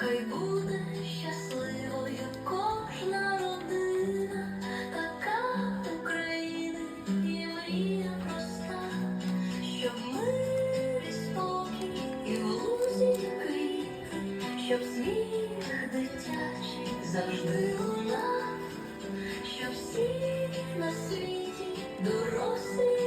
Хай буде щасливою кожна родина, така України і мрія проста, щоб мир і спокій і в лузі квіти, щоб сміх дитячий завжди лунав, щоб всі на світі дорослі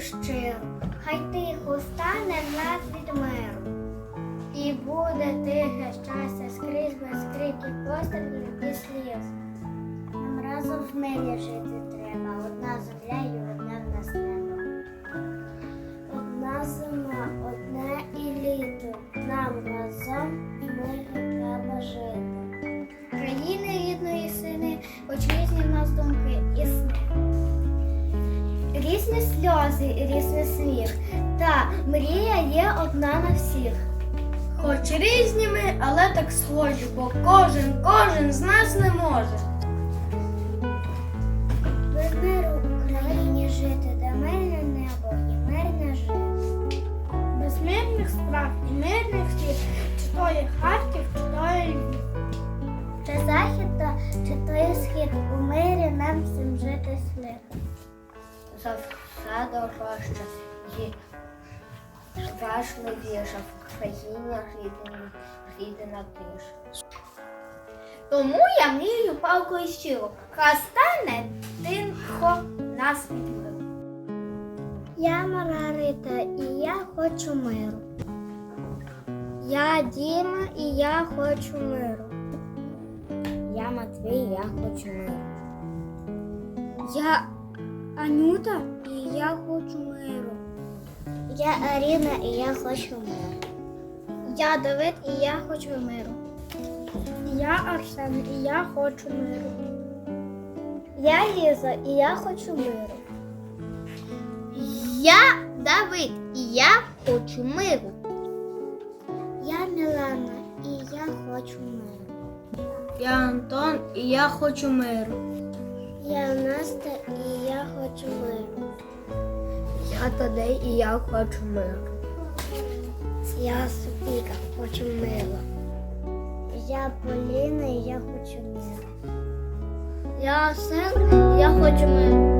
щиру, хай тихо стане в нас від миру. І буде тихе щастя скрізь без криків, пострілів і сліз. Нам разом в мирі жити треба, одна земля сльози сміх, та мрія є одна на всіх. Хоч різні ми, але так схожі, бо кожен, кожен з нас не може. Без в Україні жити, де мирне небо і мирне жити. Без мирних справ і мирних слів, чи то є Харків, чи то є Львів. Чи захід, та чи то є схід, у мирі нам всім жити слід. За все дорожче і важливіше в країні рідна, рідна тиша. Тому я мрію палкою щиро, хай стане тихо нас від миру. Я Маргарита і я хочу миру. Я Діма і я хочу миру. Я Матвій, я хочу миру. Я Анюта і я хочу миру. Я Аріна і я хочу миру. Я Давид і я хочу миру. Я Арсен, і я хочу миру. Я Ліза і я хочу миру. Я Давид і я хочу миру. Я Мілана і я хочу миру. Я Антон, і я хочу миру. Я Настя і я хочу миру. Я Тадей, і я хочу миру. Я Софіка, хочу миру. Я Поліна і я хочу миру. Я Арсен, я хочу миру.